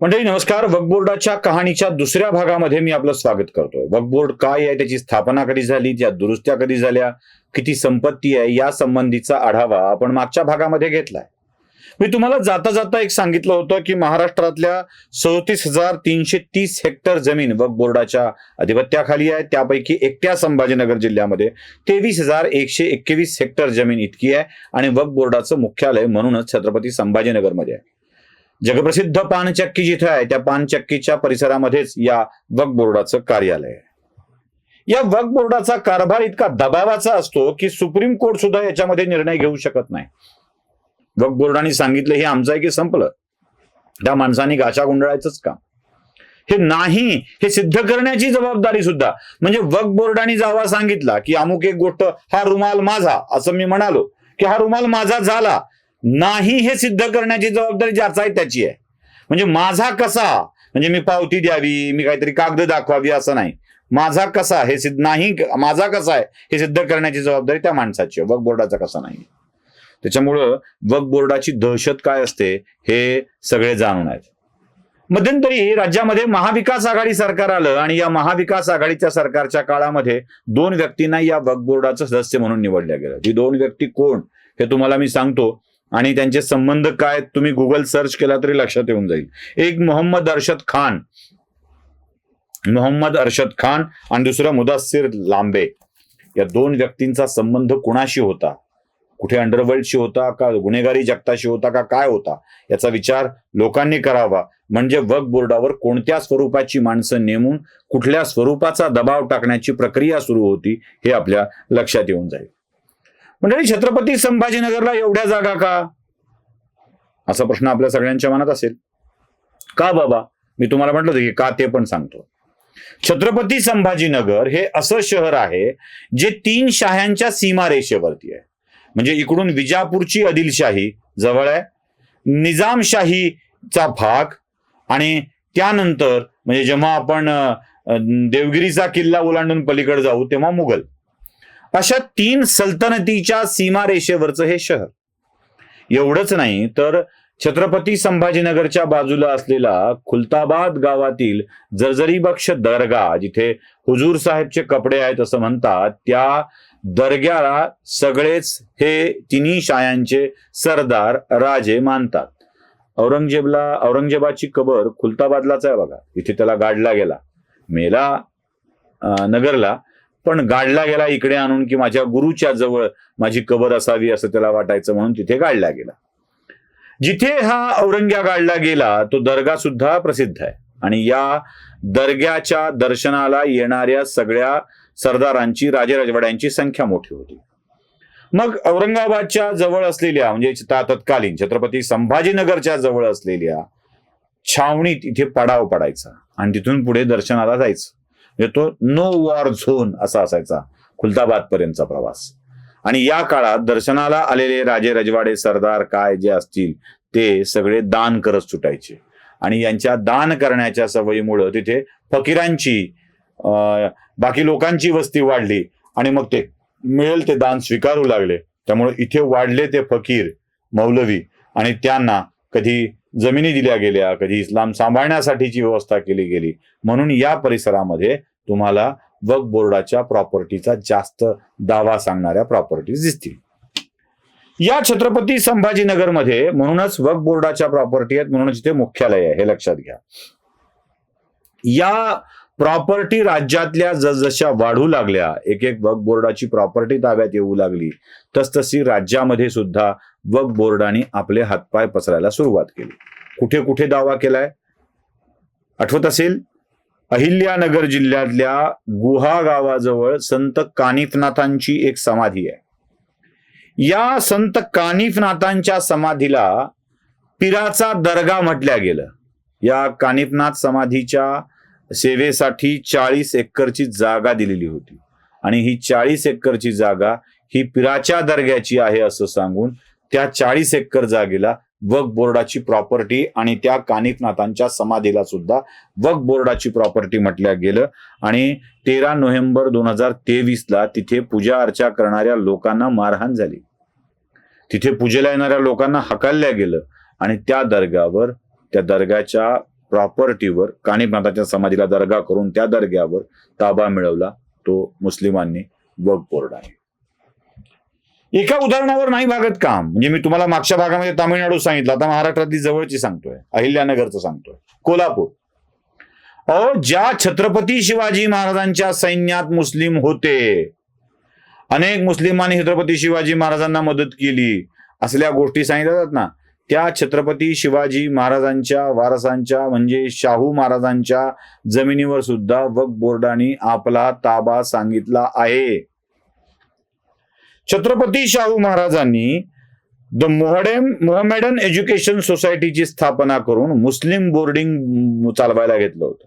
मंडळी नमस्कार. वक्फ बोर्डाच्या कहाणीच्या दुसऱ्या भागामध्ये मी आपलं स्वागत करतोय. वक्फ बोर्ड काय आहे? त्याची स्थापना कधी झाली? त्या दुरुस्त्या कधी झाल्या? किती संपत्ती आहे? या संबंधीचा आढावा आपण मागच्या भागामध्ये घेतलाय. मी तुम्हाला जाता जाता एक सांगितलं होतं की महाराष्ट्रातल्या सदतीस हजार तीनशे तीस हेक्टर जमीन वक्फ बोर्डाच्या अधिपत्याखाली आहे. त्यापैकी एकट्या संभाजीनगर जिल्ह्यामध्ये तेवीस हजार एकशे एकवीस हेक्टर जमीन इतकी आहे आणि वक्फ बोर्डाचं मुख्यालय म्हणूनच छत्रपती संभाजीनगरमध्ये आहे. जगप्रसिद्ध पानचक्की जिथे आहे त्या पानचक्कीच्या परिसरामध्येच या वक्फ बोर्डाचं कार्यालय आहे. या वक्फ बोर्डाचा कारभार इतका दबावाचा असतो की सुप्रीम कोर्ट सुद्धा याच्यामध्ये निर्णय घेऊ शकत नाही. वक्फ बोर्डाने सांगितलं हे आमचं आहे की संपलं? त्या माणसाने गाशा गुंडाळायचंच काम हे नाही हे सिद्ध करण्याची जबाबदारी सुद्धा. म्हणजे वक्फ बोर्डाने जावा सांगितला की अमुक एक गोष्ट हा रुमाल माझा असं मी म्हणालो की हा रुमाल माझा झाला नाही हे सिद्ध करण्याची जबाबदारी ज्याचा आहे त्याची आहे. म्हणजे माझा कसा म्हणजे मी पावती द्यावी मी काहीतरी कागद दाखवावी असं नाही. माझा कसा हे सिद्ध नाही माझा कसा आहे हे सिद्ध करण्याची जबाबदारी त्या माणसाची आहे. वक बोर्डाचा कसा नाही. त्याच्यामुळं वक बोर्डाची दहशत काय असते हे सगळे जाणून आहेत. मध्यंतरी राज्यामध्ये महाविकास आघाडी सरकार आलं आणि या महाविकास आघाडीच्या सरकारच्या काळामध्ये दोन व्यक्तींना या वक बोर्डाचं सदस्य म्हणून निवडल्या गेलं. ही दोन व्यक्ती कोण हे तुम्हाला मी सांगतो. आणि त्यांचे संबंध काय तुम्ही गुगल सर्च केला तरी लक्षात येऊन जाईल. एक मोहम्मद अरशद खान. मोहम्मद अरशद खान आणि दुसरं मुदासिर लांबे. या दोन व्यक्तींचा संबंध कुणाशी होता? कुठे अंडरवर्ल्डशी होता का गुन्हेगारी जगताशी होता का काय होता? याचा विचार लोकांनी करावा. म्हणजे वक बोर्डावर कोणत्या स्वरूपाची माणसं नेमून कुठल्या स्वरूपाचा दबाव टाकण्याची प्रक्रिया सुरू होती हे आपल्या लक्षात येऊन जाईल. मंडळी छत्रपती संभाजीनगरला एवढ्या जागा का? असा प्रश्न आपल्या सगळ्यांच्या मनात असेल. का बाबा? मी तुम्हाला म्हटलं होतं की का ते पण सांगतो. छत्रपती संभाजीनगर हे असं शहर आहे जे तीन शाह्यांच्या सीमारेषेवरती आहे. म्हणजे इकडून विजापूरची आदिलशाही जवळ आहे निजामशाहीचा भाग आणि त्यानंतर म्हणजे जेव्हा आपण देवगिरीचा किल्ला ओलांडून पलीकडे जाऊ तेव्हा मुघल. अशा तीन सल्तनतीच्या सीमारेषेवरचं हे शहर. एवढंच नाही तर छत्रपती संभाजीनगरच्या बाजूला असलेला खुलताबाद गावातील जर्जरीबक्ष दर्गा जिथे हुजूर साहेबचे कपडे आहेत असं म्हणतात त्या दर्ग्याला सगळेच हे तिन्ही शायांचे सरदार राजे मानतात. औरंगजेबला औरंगजेबाची कबर खुलताबादलाच आहे बघा इथे त्याला गाडला गेला. मेला नगरला पण गाडला गेला इकडे आणून की माझ्या गुरुच्या जवळ माझी कबर असावी असं त्याला वाटायचं म्हणून तिथे गाडला गेला. जिथे हा औरंग्या गाडला गेला तो दर्गा सुद्धा प्रसिद्ध आहे. आणि या दर्ग्याच्या दर्शनाला येणाऱ्या सगळ्या सरदारांची राजेराजवाड्यांची संख्या मोठी होती. मग औरंगाबादच्या जवळ असलेल्या म्हणजे ता- तत्कालीन छत्रपती संभाजीनगरच्या जवळ असलेल्या छावणीत इथे पडाव पडायचा. आणि तिथून पुढे दर्शनाला जायचं. येतो. नो वॉर झोन असा असायचा खुलताबाद पर्यंतचा प्रवास. आणि या काळात दर्शनाला आलेले राजे रजवाडे सरदार काय जे असतील ते सगळे दान करत सुटायचे. आणि यांच्या दान करण्याच्या सवयीमुळं तिथे फकीरांची बाकी लोकांची वस्ती वाढली. आणि मग ते मिळेल ते दान स्वीकारू लागले. त्यामुळे इथे वाढले ते फकीर मौलवी. आणि त्यांना कधी जमिनी दिल्या गेल्या कधी इस्लाम सांभाळण्यासाठीची व्यवस्था केली गेली म्हणून या परिसरामध्ये तुम्हाला वक बोर्डाच्या प्रॉपर्टीचा जास्त दावा सांगणाऱ्या प्रॉपर्टीज दिसतील. या छत्रपती संभाजीनगरमध्ये म्हणूनच वक बोर्डाच्या प्रॉपर्टी आहेत म्हणूनच इथे मुख्यालय आहे हे लक्षात घ्या. या प्रॉपर्टी राज्यातल्या जसजशा वाढू लागल्या एक एक वक बोर्डाची प्रॉपर्टी ताब्यात येऊ लागली तसतशी राज्यामध्ये सुद्धा वक्फ बोर्डाने आपले हातपाय पसरायला सुरुवात केली. कुठे कुठे दावा केलाय? आठवत असेल? अहिल्यानगर जिल्ह्यातल्या गुहा गावाजवळ संत कानिफनाथांची एक समाधी आहे. या संत कानिफनाथांच्या समाधीला पिराचा दर्गा म्हटल्या गेलं. या कानिफनाथ समाधीच्या सेवेसाठी चाळीस एकरची जागा दिलेली होती. आणि ही चाळीस एकरची जागा ही पिराच्या दर्ग्याची आहे असं सांगून त्या चाळीस एकर जागेला वक्फ बोर्डाची प्रॉपर्टी आणि त्या कानिफनाथांच्या समाधीला सुद्धा वक्फ बोर्डाची प्रॉपर्टी म्हटल्या गेलं. आणि तेरा नोव्हेंबर दोन हजार तेवीस ला तिथे पूजा अर्चा करणाऱ्या लोकांना मारहाण झाली. तिथे पूजेला येणाऱ्या लोकांना हकालल्या गेलं आणि त्या दर्गावर त्या दर्गाच्या प्रॉपर्टीवर कानिकनाथाच्या समाधीला दर्गा करून त्या दर्ग्यावर ताबा मिळवला तो मुस्लिमांनी वक्फ आहे एका उदाहरणावर नाही भागत काम. म्हणजे मी तुम्हाला मागच्या भागामध्ये तामिळनाडू सांगितलं. आता महाराष्ट्रातली जवळची सांगतोय. अहिल्यानगरचं सांगतोय. कोल्हापूर. अहो ज्या छत्रपती शिवाजी महाराजांच्या सैन्यात मुस्लिम होते अनेक मुस्लिमांनी छत्रपती शिवाजी महाराजांना मदत केली. असल्या गोष्टी सांगितल्या जातात ना. त्या छत्रपती शिवाजी महाराजांच्या वारसांच्या म्हणजे शाहू महाराजांच्या जमिनीवर सुद्धा वक्फ बोर्डाने आपला ताबा सांगितला आहे. छत्रपती शाहू महाराजांनी द मोहडेम मोहमेडन एज्युकेशन सोसायटीची स्थापना करून मुस्लिम बोर्डिंग चालवायला घेतलं होतं.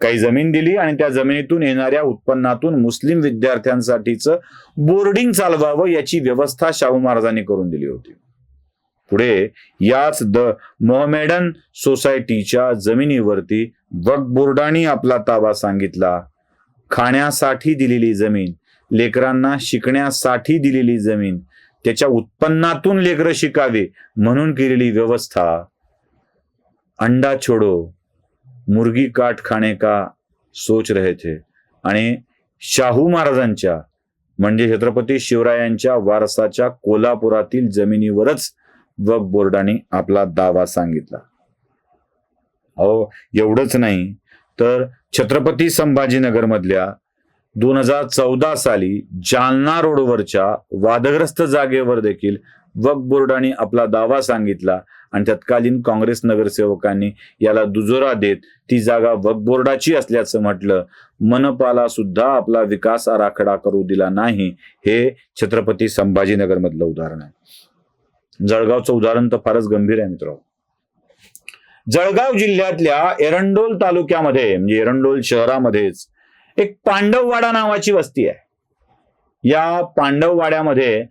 काही जमीन दिली आणि त्या जमिनीतून येणाऱ्या उत्पन्नातून मुस्लिम विद्यार्थ्यांसाठीचं बोर्डिंग चालवावं याची व्यवस्था शाहू महाराजांनी करून दिली होती. पुढे याच द मोहमेडन सोसायटीच्या जमिनीवरती वक बोर्डाने आपला ताबा सांगितला. खाण्यासाठी दिलेली जमीन लेकरांना शिकण्यासाठी दिलेली जमीन त्याच्या उत्पन्नातून लेकरं शिकावे म्हणून केलेली व्यवस्था. अंडा छोडो मुर्गी काट खाणे का सोच रहे थे आणि शाहू महाराजांच्या म्हणजे छत्रपती शिवरायांच्या वारसाच्या कोल्हापुरातील जमिनीवरच वक्फ बोर्डाने आपला दावा सांगितला. अहो एवढंच नाही तर छत्रपती संभाजीनगर मधल्या दोन हजार चौदा साली जालना रोडवरच्या वादग्रस्त जागेवर देखील वक्फ बोर्डाने आपला दावा सांगितला आणि तत्कालीन काँग्रेस नगरसेवकांनी याला दुजोरा देत ती जागा वक्फ बोर्डाची असल्याचं म्हटलं. मनपाला सुद्धा आपला विकास आराखडा करू दिला नाही हे छत्रपती संभाजीनगर मधलं उदाहरण आहे. जळगावचं उदाहरण तर फारच गंभीर आहे मित्र जळगाव जिल्ह्यातल्या एरंडोल तालुक्यामध्ये म्हणजे एरंडोल शहरामध्येच एक पांडववाडा नावाची वस्ती आहे. या पांडववाड्यामध्ये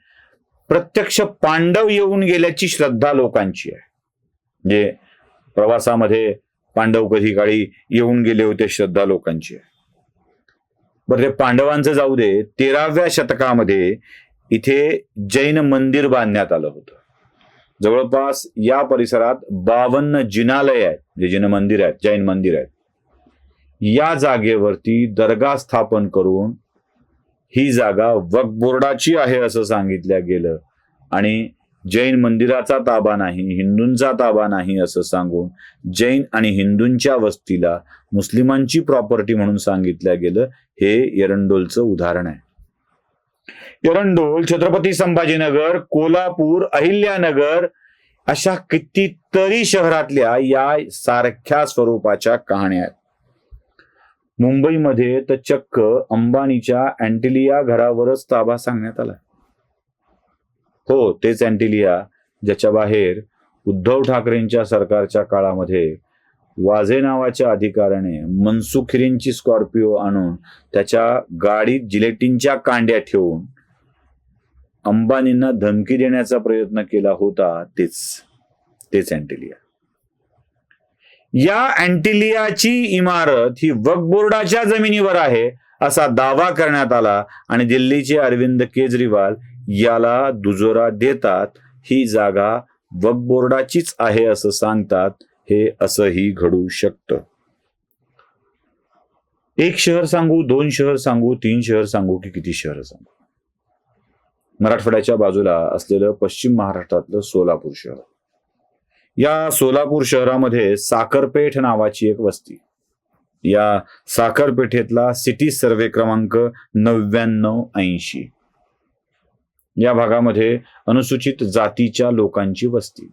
प्रत्यक्ष पांडव येऊन गेल्याची श्रद्धा लोकांची आहे. म्हणजे प्रवासामध्ये पांडव कधी काळी येऊन गेले होते श्रद्धा लोकांची आहे. बरं ते पांडवांचं जाऊ दे तेराव्या शतकामध्ये इथे जैन मंदिर बांधण्यात आलं होतं. जवळपास या परिसरात बावन्न जिनालय आहेत जे जिन मंदिर आहेत जैन मंदिर आहेत. या जागेवरती दर्गा स्थापन करून ही जागा वक्फ बोर्डाची आहे असं सांगितलं गेलं. आणि जैन मंदिराचा ताबा नाही हिंदूंचा ताबा नाही असं सांगून जैन आणि हिंदूंच्या वस्तीला मुस्लिमांची प्रॉपर्टी म्हणून सांगितलं गेलं हे एरंडोलचं उदाहरण आहे. एरंडोल छत्रपती संभाजीनगर कोल्हापूर अहिल्यानगर अशा कितीतरी शहरातल्या या सारख्या स्वरूपाच्या कहाण्या आहेत. मुंबईमध्ये तर चक्क अंबानीच्या अँटिलिया घरावरच ताबा सांगण्यात आला. हो तेच अँटिलिया ज्याच्या बाहेर उद्धव ठाकरेंच्या सरकारच्या काळामध्ये वाझे नावाच्या अधिकाऱ्याने मनसुखिरींची स्कॉर्पिओ आणून त्याच्या गाडीत जिलेटिनच्या कांड्या ठेवून अंबानींना धमकी देण्याचा प्रयत्न केला होता तेच तेच अँटिलिया. या अँटिलियाची इमारत ही वक्फ बोर्डाच्या जमिनीवर आहे असा दावा करण्यात आला आणि दिल्लीचे अरविंद केजरीवाल याला दुजोरा देतात. ही जागा वक्फ बोर्डाचीच आहे असं सांगतात. हे असंही घडू शकतं. एक शहर सांगू दोन शहर सांगू तीन शहर सांगू की किती शहर सांगू? मराठवाड्याच्या बाजूला असलेलं पश्चिम महाराष्ट्रातलं सोलापूर शहर. या सोलापूर शहरामध्ये साखरपेठ नावाची एक वस्ती. या साखरपेठेतला सिटी सर्वे क्रमांक नव्याण्णव ऐंशी. या भागामध्ये अनुसूचित जातीच्या लोकांची वस्ती.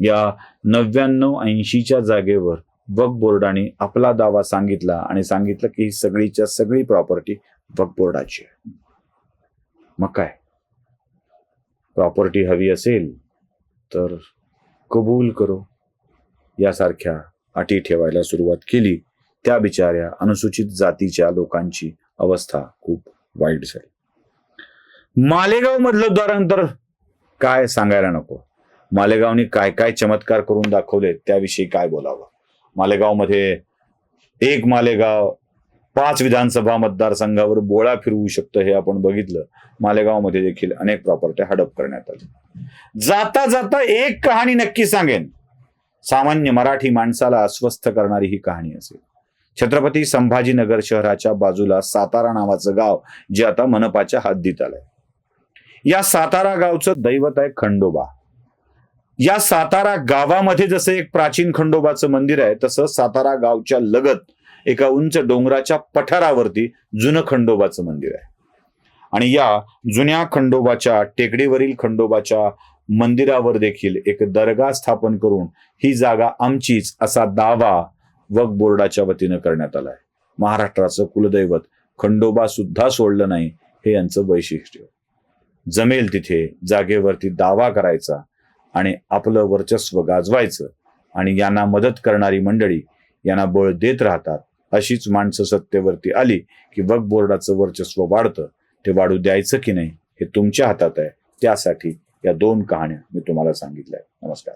या नव्याण्णव ऐंशीच्या जागेवर वक्फ बोर्डाने आपला दावा सांगितला आणि सांगितलं की ही सगळीच्या सगळी प्रॉपर्टी वक्फ बोर्डाची आहे. मग काय? प्रॉपर्टी हवी असेल तर कबूल करो. यासारख्या अटी ठेवायला सुरुवात केली त्या बिचाऱ्या अनुसूचित जातीच्या लोकांची अवस्था खूप वाईट झाली. मालेगाव मधलं उदाहरण काय सांगायला नको. मालेगावनी काय काय चमत्कार करून दाखवले त्याविषयी काय बोलावं? मालेगावमध्ये एक मालेगाव पाच विधानसभा मतदारसंघावर बोळा फिरवू शकतं हे आपण बघितलं. मालेगावमध्ये देखील अनेक प्रॉपर्ट्या हडप करण्यात आल्या जाता जाता एक कहाणी नक्की सांगेन. सामान्य मराठी माणसाला अस्वस्थ करणारी ही कहाणी असेल. छत्रपती संभाजीनगर शहराच्या बाजूला सातारा नावाचं गाव जे आता मनपाच्या हद्दीत आलंय. या सातारा गावचं दैवत आहे खंडोबा. या सातारा गावामध्ये जसं एक प्राचीन खंडोबाचं मंदिर आहे तसं सातारा गावच्या लगत एका उंच डोंगराच्या पठारावरती जुनं खंडोबाचं मंदिर आहे. आणि या जुन्या खंडोबाच्या टेकडीवरील खंडोबाच्या मंदिरावर देखील एक दर्गा स्थापन करून ही जागा आमचीच असा दावा वक्फ बोर्डाच्या वतीनं करण्यात आलाय. महाराष्ट्राचं कुलदैवत खंडोबा सुद्धा सोडलं नाही हे यांचं वैशिष्ट्य. जमेल तिथे जागेवरती दावा करायचा आणि आपलं वर्चस्व गाजवायचं आणि यांना मदत करणारी मंडळी यांना बळ देत राहतात अशीच माणसं सत्तेवरती आली की वक्फ बोर्डाचं वर्चस्व वाढतं. ते वाढू द्यायचं की नाही हे तुमच्या हातात आहे. त्यासाठी या दोन कहाण्या मी तुम्हाला सांगितल्या नमस्कार.